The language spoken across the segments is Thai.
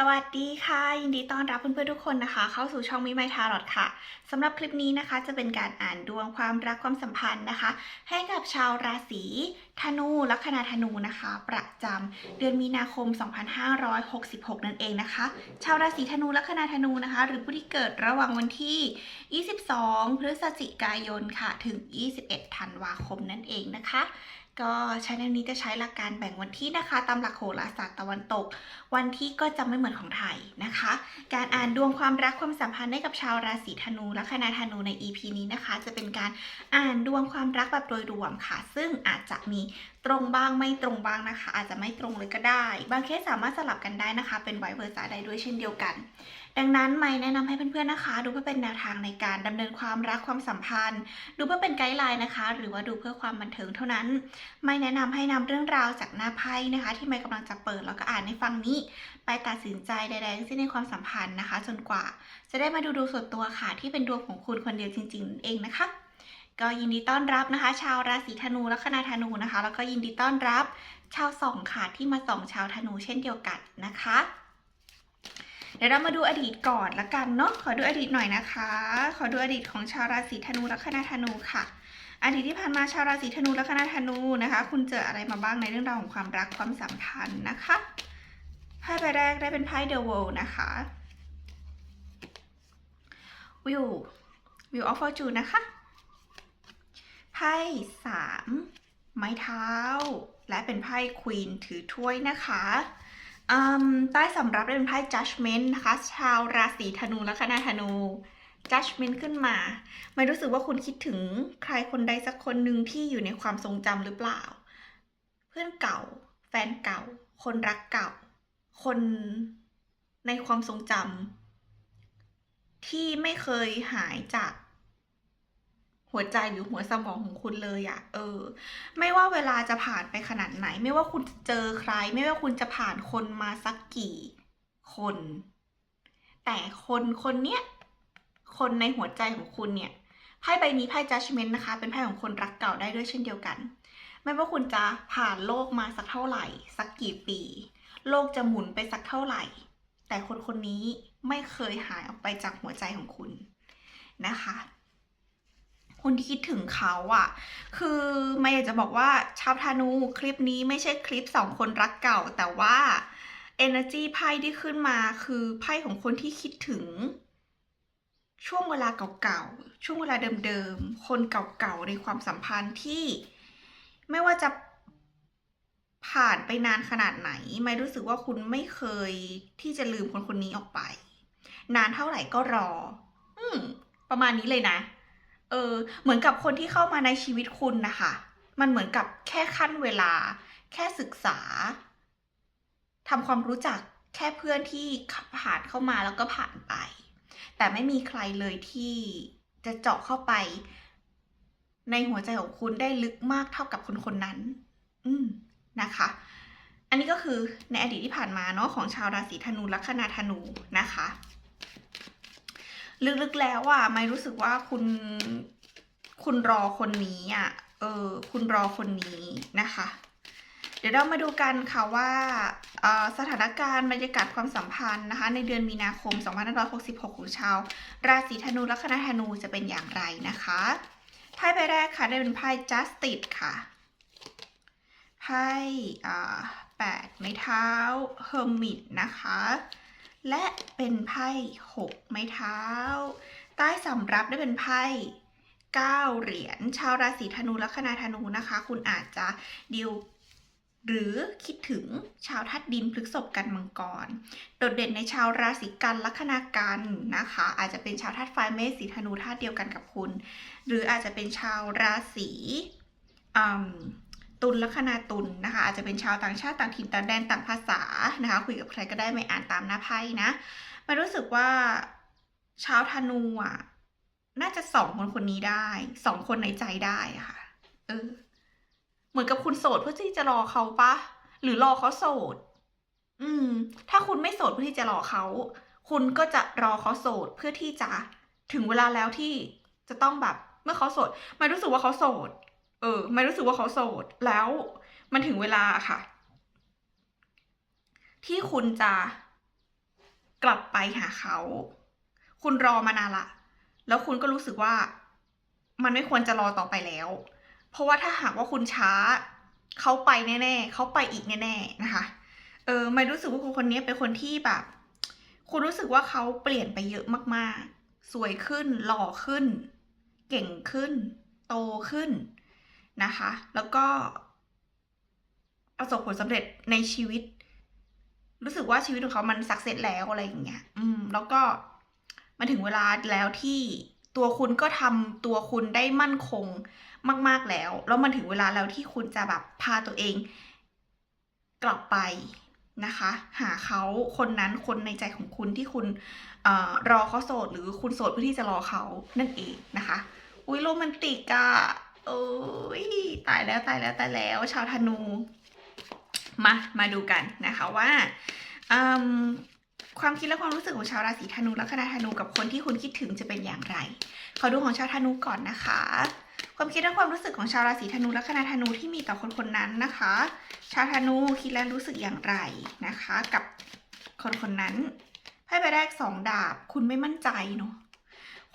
สวัสดีค่ะ ยินดีต้อนรับเพื่อนๆทุกคนนะคะ เข้าสู่ช่องมิไมทารอดค่ะสำหรับคลิปนี้นะคะจะเป็นการอ่านดวงความรักความสัมพันธ์นะคะ ให้กับชาวราศีธนูลัคนาธนูนะคะ ประจำเดือนมีนาคม 2566 นั่นเองนะคะ ชาวราศีธนูลัคนาธนูนะคะ หรือผู้ที่เกิดระหว่างวันที่ 22 พฤศจิกายนค่ะ ถึง 21 ธันวาคมนั่นเองนะคะ ก็ชแนลนี้จะใช้หลักการแบ่งวันที่นะคะ ตามหลักโหราศาสตร์ตะวันตก วันที่ก็จะไม่เหมือนของไทยนะคะ การอ่านดวงความรักความสัมพันธ์ให้กับชาวราศีธนูและคณะธนูใน EP นี้นะคะ จะเป็นการอ่านดวงความรักแบบโดยรวมค่ะ ซึ่งอาจจะมีตรงบ้างไม่ตรงบ้างนะคะ อาจจะไม่ตรงเลยก็ได้ บางเคสสามารถสลับกันได้นะคะ เป็นไวเวอร์ซ่าได้ด้วยเช่นเดียวกัน ดังนั้นไม่แนะนำให้เพื่อนๆนะคะ ดูเพื่อเป็นแนวทางในการดำเนินความรักความสัมพันธ์ ดูเพื่อเป็นไกด์ไลน์นะคะ หรือว่าดูเพื่อความบันเทิงเท่านั้น ไม่แนะนำให้นำเรื่องราวจากหน้าไพ่นะคะ ที่ไม่กำลังจะเปิดแล้วก็อ่านในฟังนี้ ไปตัดสินใจใดๆทั้งสิ้นในความสัมพันธ์นะคะ จนกว่า จะได้มาดูดวงส่วนตัวค่ะ ที่เป็นดวงของคุณคนเดียวจริง ๆ เองนะคะก็ยินดีต้อนรับนะคะ ชาวราศีธนูและคณะธนูนะคะ แล้วก็ยินดีต้อนรับชาวสองค่ะที่มาส่องชาวธนูเช่นเดียวกันนะคะ เดี๋ยวเรามาดูอดีตก่อนละกันเนาะขอดูอดีตหน่อยนะคะ ขอดูอดีตของชาวราศีธนูและคณะธนูค่ะอดีตที่ผ่านมาชาวราศีธนูและคณะธนูนะคะ คุณเจออะไรมาบ้างในเรื่องราวของความรักความสัมพันธ์นะคะไพ่ใบแรกได้เป็นไพ่ The World นะคะวิววิวออฟฟอร์จูนนะคะไพ่สามไม้เท้า และเป็นไพ่ควีนถือถ้วยนะคะ ใต้สำรับเป็นไพ่ Judgment นะคะ ชาวราศีธนูและคณะธนู Judgment ขึ้นมา ไม่รู้สึกว่าคุณคิดถึงใครคนใดสักคนหนึ่งที่อยู่ในความทรงจำหรือเปล่า เพื่อนเก่า แฟนเก่า คนรักเก่า คนในความทรงจำที่ไม่เคยหายจาก หัวใจหรือหัวสมองของคุณเลยอะเออ ไม่ว่าเวลาจะผ่านไปขนาดไหน ไม่ว่าคุณจะเจอใคร ไม่ว่าคุณจะผ่านคนมาสักกี่คน แต่คนคนเนี้ยคนในหัวใจของคุณเนี่ยไพ่ใบนี้ไพ่ judgment นะคะ เป็นไพ่ของคนรักเก่าได้ด้วยเช่นเดียวกัน ไม่ว่าคุณจะผ่านโลกมาสักเท่าไหร่ สักกี่ปี โลกจะหมุนไปสักเท่าไหร่ แต่คนคนนี้ไม่เคยหายออกไปจากหัวใจของคุณนะคะ คุณที่คิดถึงเขาอะ่ะ คือไม่อยากจะบอกว่าชาวธนูคลิปนี้ไม่ใช่คลิปสองคนรักเก่า แต่ว่า energy ไพ่ที่ขึ้นมาคือไพ่ของคนที่คิดถึง ช่วงเวลาเก่าๆ ช่วงเวลาเดิมๆ คนเก่าๆ ในความสัมพันธ์ที่ไม่ว่าจะผ่านไปนานขนาดไหน ไม่รู้สึกว่าคุณไม่เคยที่จะลืมคนคนนี้ออกไป นานเท่าไหร่ก็รอ อืม ประมาณนี้เลยนะ เออ เหมือนกับคนที่เข้ามาในชีวิตคุณนะคะ มันเหมือนกับแค่ขั้นเวลา แค่ศึกษาทำความรู้จักแค่เพื่อนที่ผ่านเข้ามาแล้วก็ผ่านไป แต่ไม่มีใครเลยที่จะเจาะเข้าไป ในหัวใจของคุณได้ลึกมากเท่ากับคนคนนั้น อืมนะคะ อันนี้ก็คือในอดีตที่ผ่านมาเนาะของชาวราศีธนูลัคนาธนูนะคะ ลึกๆแล้วอะไม่รู้สึกว่าคุณ คุณรอคนนี้อะเออ คุณรอคนนี้นะคะ เดี๋ยวเรามาดูกันค่ะว่าออสถานการณ์บรรยากาศความสัมพันธ์นะคะ ในเดือนมีนาคม 2566 ของชาว ราศีธนูและคณะธนูจะเป็นอย่างไรนะคะไพ่ใบแรกค่ะได้เป็นไพ่ justice ค่ะไพ่แปดไม้เท้า hermit นะคะ และเป็นไพ่หกไม้เท้า ใต้สำรับได้เป็นไพ่เก้าเหรียญชาวราศีธนูและคณะธนูนะคะ คุณอาจจะดิวหรือคิดถึงชาวทัดดินพฤกษบกันมังกร โดดเด่นในชาวราศีกันลัคนากันนะคะ อาจจะเป็นชาวธาตุไฟเมษสีธนูธาตุเดียวกันกับคุณ หรืออาจจะเป็นชาวราศีอืม ตุลลัคนาตุลนะคะ อาจจะเป็นชาวต่างชาติต่างถิ่นต่างแดนต่างภาษานะคะ คุยกับใครก็ได้ไม่อ่านตามหน้าไพ่นะมันรู้สึกว่าชาวธนูอะน่าจะสองคนคนนี้ได้สองคนในใจได้ะค่ะ เออ เหมือนกับคุณโสดเพื่อที่จะรอเขาปะหรือรอเขาโสด อืม ถ้าคุณไม่โสดเพื่อที่จะรอเขา คุณก็จะรอเขาโสดเพื่อที่จะถึงเวลาแล้วที่จะต้องแบบ เมื่อเขาโสดไม่รู้สึกว่าเขาโสด ออไม่รู้สึกว่าเขาโสด แล้วมันถึงเวลาค่ะ ที่คุณจะกลับไปหาเขา คุณรอมานานละ แล้วคุณก็รู้สึกว่ามันไม่ควรจะรอต่อไปแล้ว เพราะว่าถ้าหากว่าคุณช้า เขาไปแน่ๆเขาไปอีกแน่ๆนะคะ เออไม่รู้สึกว่าคนคนนี้เป็นคนที่แบบ คุณรู้สึกว่าเขาเปลี่ยนไปเยอะมากๆ สวยขึ้น หล่อขึ้น เก่งขึ้น โตขึ้น นะคะ แล้วก็ประสบผลสำเร็จในชีวิต รู้สึกว่าชีวิตของเขามันสักเซสแล้วอะไรอย่างเงี้ย อืม แล้วก็มันถึงเวลาแล้วที่ตัวคุณก็ทำตัวคุณได้มั่นคงมาก ๆแล้ว แล้วมันถึงเวลาแล้วที่คุณจะแบบพาตัวเอง กลับไปนะคะ หาเขาคนนั้นคนในใจของคุณที่คุณออรอเขาโสด หรือคุณโสดเพื่อที่จะรอเขานั่นเองนะคะ อุ้ยโรแมนติกอะ โอ้ยตายแล้วตายแล้วตายแล้วชาวธนู มา มาดูกันนะคะว่าความคิดและความรู้สึกของชาวราศีธนูลัคนาธนูกับคนที่คุณคิดถึงจะเป็นอย่างไร ขอดูของชาวธนูก่อนนะคะ ความคิดและความรู้สึกของชาวราศีธนูลัคนาธนูที่มีต่อคนคนนั้นนะคะ ชาวธนูคิดและรู้สึกอย่างไรนะคะ กับคนคนนั้นไพ่ใบแรกสองดาบ คุณไม่มั่นใจเนาะ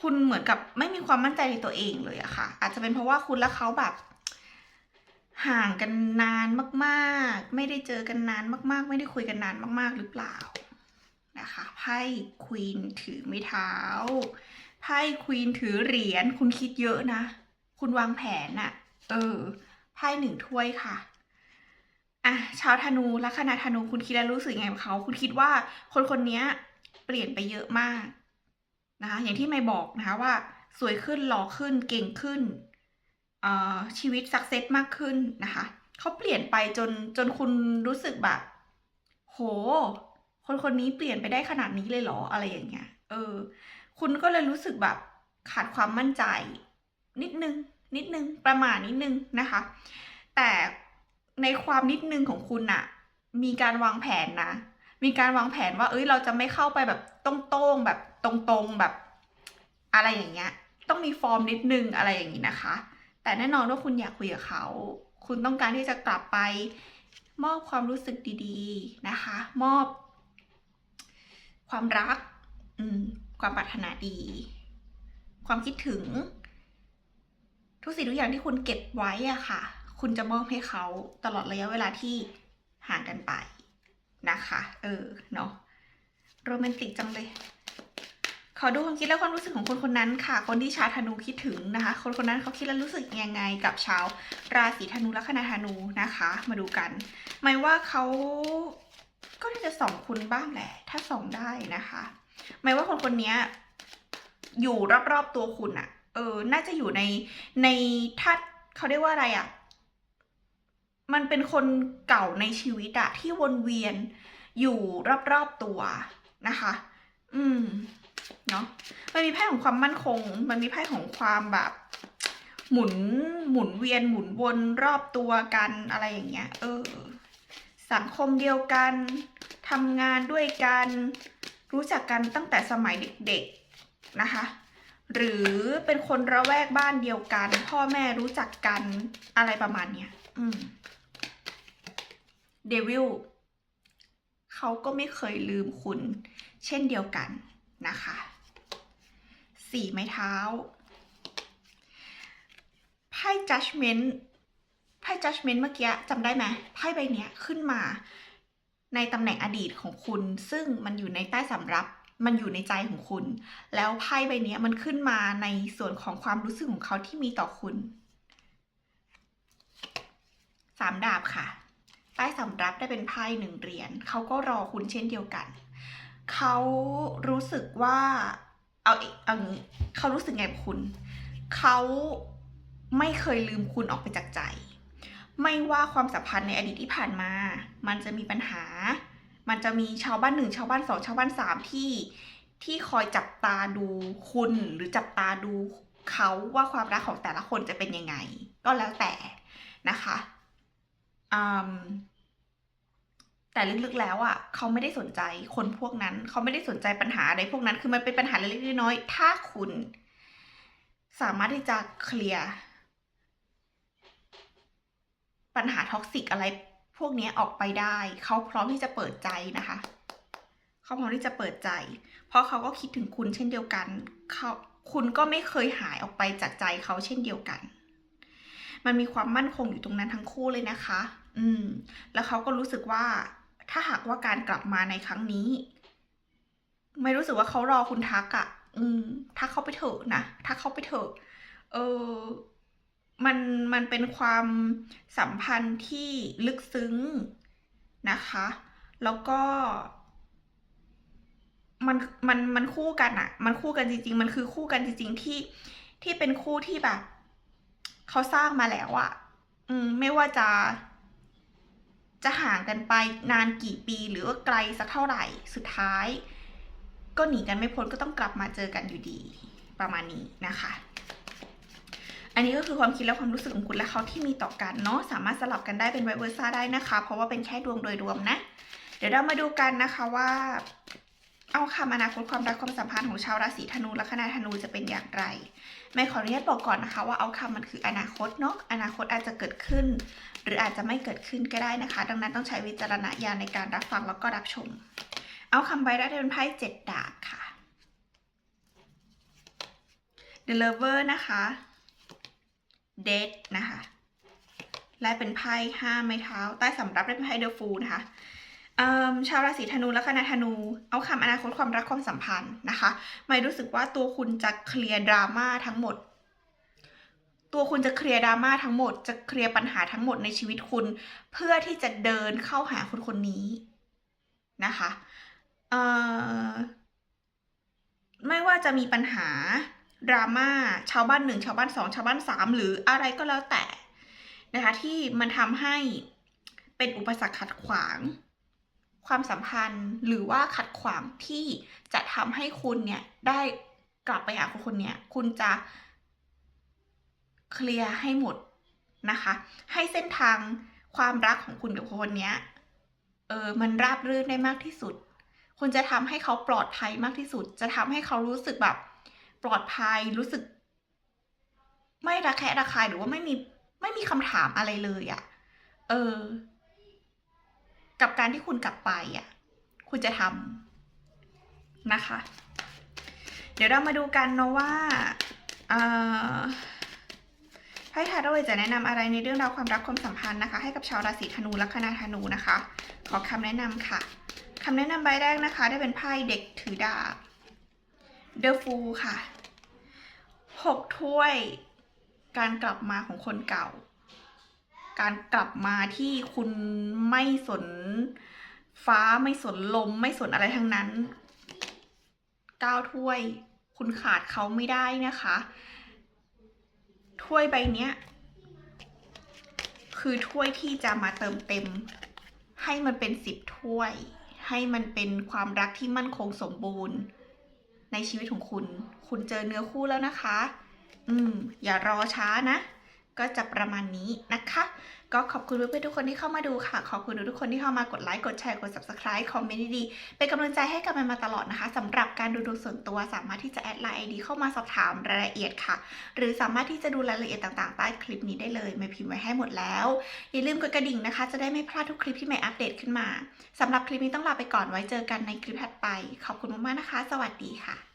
คุณเหมือนกับไม่มีความมั่นใจในตัวเองเลยอะค่ะ อาจจะเป็นเพราะว่าคุณและเขาแบบ ห่างกันนานมากๆ ไม่ได้เจอกันนานมากๆ ไม่ได้คุยกันนานมาก ๆ หรือเปล่านะคะไพ่ควีนถือไม้เท้าไพ่ควีนถือเหรียญคุณคิดเยอะนะ คุณวางแผนอะเออไพ่หนึ่งถ้วยค่ะอะชาวธนูลัคนาธนูคุณคิดแล้วรู้สึกไงกับเขา คุณคิดว่าคนคนนี้เปลี่ยนไปเยอะมาก นะคะ อย่างที่ไม่บอกนะคะว่าสวยขึ้นหล่อขึ้นเก่งขึ้นชีวิตสักเซสมากขึ้นนะคะเขาเปลี่ยนไปจนจนคุณรู้สึกแบบโห คนคนนี้เปลี่ยนไปได้ขนาดนี้เลยเหรออะไรอย่างเงี้ย เออ คุณก็เลยรู้สึกแบบขาดความมั่นใจ นิดนึง นิดนึง ประมาณนิดนึงนะคะ แต่ในความนิดนึงของคุณอะมีการวางแผนนะ มีการวางแผนว่า เอ้ยเราจะไม่เข้าไปแบบตรงๆแบบตรงๆแบบ อะไรอย่างเงี้ย ต้องมีฟอร์มนิดนึงอะไรอย่างงี้นะคะ แต่แน่นอนว่าคุณอยากคุยกับเขา คุณต้องการที่จะกลับไปมอบความรู้สึกดีๆนะคะ มอบ ความรักความปรารถนาดี ความคิดถึง ทุกสิ่งทุกอย่างที่คุณเก็บไว้อะค่ะ คุณจะมอบให้เขาตลอดระยะเวลาที่ห่างกันไป นะคะ เออเนาะโรแมนติกจังเลย ขอดูความคิดและความรู้สึกของคนคนนั้นค่ะ คนที่ชาวธนูคิดถึงนะคะ คนคนนั้นเขาคิดและรู้สึกยังไงกับชาวราศีธนูและคณะธนูนะคะ มาดูกัน หมายว่าเขาก็น่าจะส่องคุณบ้างแหละ ถ้าส่องได้นะคะ หมายว่าคนคนนี้อยู่รอบๆตัวคุณอะเออ น่าจะอยู่ในในทัดเขาเรียกว่าอะไรอะ มันเป็นคนเก่าในชีวิตอะที่วนเวียนอยู่รอบๆตัวนะคะ อืม เนาะมันมีไพ่ของความมั่นคง มันมีไพ่ของความแบบ หมุนหมุนเวียนหมุนวนรอบตัวกันอะไรอย่างเงี้ย เออ สังคมเดียวกันทำงานด้วยกัน รู้จักกันตั้งแต่สมัยเด็กๆนะคะ หรือเป็นคนระแวกบ้านเดียวกัน พ่อแม่รู้จักกันอะไรประมาณเนี้ย อืม เดวิลเขาก็ไม่เคยลืมคุณ เช่นเดียวกันนะคะสี่ไม้เท้าไพ่ judgment ไพ่ judgment เมื่อกี้จำได้ไหมไพ่ใบเนี้ยขึ้นมาในตำแหน่งอดีตของคุณ ซึ่งมันอยู่ในใต้สำรับมันอยู่ในใจของคุณ แล้วไพ่ใบเนี้ยมันขึ้นมาในส่วนของความรู้สึกของเขาที่มีต่อคุณสามดาบค่ะ ใต้สำรับได้เป็นไพ่หนึ่งเหรียญเขาก็รอคุณเช่นเดียวกัน เขารู้สึกว่าเอาเอางี้เขารู้สึกไงกับคุณ เขาไม่เคยลืมคุณออกไปจากใจ ไม่ว่าความสัมพันธ์ในอดีตที่ผ่านมา มันจะมีปัญหา มันจะมีชาวบ้านหนึ่งชาวบ้านสองชาวบ้านสามที่ที่คอยจับตาดูคุณหรือจับตาดูเขาว่าความรักของแต่ละคนจะเป็นยังไง ก็แล้วแต่นะคะ แต่ลึกๆแล้วอะเขาไม่ได้สนใจคนพวกนั้น เขาไม่ได้สนใจปัญหาอะไรพวกนั้น คือมันเป็นปัญหาเล็กๆน้อยๆถ้าคุณ สามารถที่จะเคลียร์ปัญหาท็อกซิกอะไรพวกนี้ออกไปได้ เขาพร้อมที่จะเปิดใจนะคะเขาพร้อมที่จะเปิดใจ เพราะเขาก็คิดถึงคุณเช่นเดียวกันเขาคุณก็ไม่เคยหายออกไปจากใจเขาเช่นเดียวกัน มันมีความมั่นคงอยู่ตรงนั้นทั้งคู่เลยนะคะ อืม แล้วเขาก็รู้สึกว่า ถ้าหากว่าการกลับมาในครั้งนี้ ไม่รู้สึกว่าเขารอคุณทักอะ่ะ อืม ทักเขาไปเถอะนะทักเขาไปเถอะ เออมันมันเป็นความสัมพันธ์ที่ลึกซึ้งนะคะ แล้วก็มันมันมันคู่กันอะมันคู่กันจริง ๆ มันคือคู่กันจริง ๆ ที่ที่เป็นคู่ที่แบบ เขาสร้างมาแล้วอะอืม ไม่ว่าจะ จะห่างกันไปนานกี่ปีหรือว่าไกลสักเท่าไหร่สุดท้าย ก็หนีกันไม่พ้นก็ต้องกลับมาเจอกันอยู่ดี ประมาณนี้นะคะ อันนี้ก็คือความคิดและความรู้สึกของคุณและเขาที่มีต่อกันเนาะสามารถสลับกันได้เป็นไวเวอร์ซ่าได้นะคะ เพราะว่าเป็นแค่ดวงโดยรวมนะ เดี๋ยวเรามาดูกันนะคะว่า เอาคำอนาคตความรักความสัมพันธ์ของชาวราศีธนูและคณะธนูจะเป็นอย่างไร ไม่ขออนุญาตบอกก่อนนะคะ ว่าเอาคำมันคืออนาคตเนาะอนาคตอาจจะเกิดขึ้น หรืออาจจะไม่เกิดขึ้นก็ได้นะคะ ดังนั้นต้องใช้วิจารณญาณในการรับฟังแล้วก็รับชม เอาคำใบได้เป็นไพ่เจ็ดดาบค่ะ The Lover นะคะ Dead นะคะ และเป็นไพ่ห้าไม้เท้า ใต้สำรับเป็นไพ่เดอะฟูนะคะ ชาวราศีธนูและคณะธนู เอาคำอนาคตความรักความสัมพันธ์นะคะ ไม่รู้สึกว่าตัวคุณจะเคลียร์ดราม่าทั้งหมด ตัวคุณจะเคลียร์ดราม่าทั้งหมด จะเคลียร์ปัญหาทั้งหมดในชีวิตคุณ เพื่อที่จะเดินเข้าหาคนคนนี้นะคะไม่ว่าจะมีปัญหาดราม่าชาวบ้านหนึ่งชาวบ้านสองชาวบ้านสามหรืออะไรก็แล้วแต่นะคะที่มันทำให้เป็นอุปสรรคขัดขวาง ความสัมพันธ์หรือว่าขัดขวางที่จะทำให้คุณเนี่ยได้กลับไปหาคนคนเนี้ยคุณจะเคลียร์ให้หมดนะคะ ให้เส้นทางความรักของคุณกับคนเนี้ยเออมันราบรื่นได้มากที่สุด คุณจะทำให้เขาปลอดภัยมากที่สุด จะทำให้เขารู้สึกแบบ ปลอดภัยรู้สึก ไม่ระแคะระคายหรือว่าไม่มีไม่มีคำถามอะไรเลยอะ่ะ เออ กับการที่คุณกลับไปอะ่ะคุณจะทำนะคะ เดี๋ยวเรามาดูกันเนาะว่าไพ่ทาโร่จะแนะนำอะไรในเรื่องราวความรักความสัมพันธ์นะคะ ให้กับชาวราศีธนูและคณะธนูนะคะ ขอคำแนะนำค่ะคำแนะนำใบแรกนะคะ ได้เป็นไพ่เด็กถือดาบ The Fool ค่ะหกถ้วยการกลับมาของคนเก่า การกลับมาที่คุณไม่สนฟ้าไม่สนลม ไม่สนอะไรทั้งนั้นก้าวถ้วย คุณขาดเขาไม่ได้นะคะ ถ้วยใบเนี้ย คือถ้วยที่จะมาเติมเต็ม ให้มันเป็นสิบถ้วย ให้มันเป็นความรักที่มั่นคงสมบูรณ์ ในชีวิตของคุณ คุณเจอเนื้อคู่แล้วนะคะ อืม อย่ารอช้านะ ก็จะประมาณนี้นะคะ ก็ขอบคุณเพื่อนๆทุกคนที่เข้ามาดูค่ะ ขอบคุณทุกคนที่เข้ามากดไลค์กดแชร์กด subscribe คอมเมนต์ดีๆเป็นกำลังใจให้กับมันมาตลอดนะคะสำหรับการดูดวงส่วนตัวสามารถที่จะแอดไลน์ไอดีเข้ามาสอบถามรายละเอียดค่ะ หรือสามารถที่จะดูรายละเอียดต่างๆใต้คลิปนี้ได้เลยไม่พิมพ์ไว้ให้หมดแล้ว อย่าลืมกดกระดิ่งนะคะ จะได้ไม่พลาดทุกคลิปที่ใหม่อัปเดตขึ้นมาสำหรับคลิปนี้ต้องลาไปก่อนไว้เจอกันในคลิปถัดไป ขอบคุณมากๆนะคะ สวัสดีค่ะ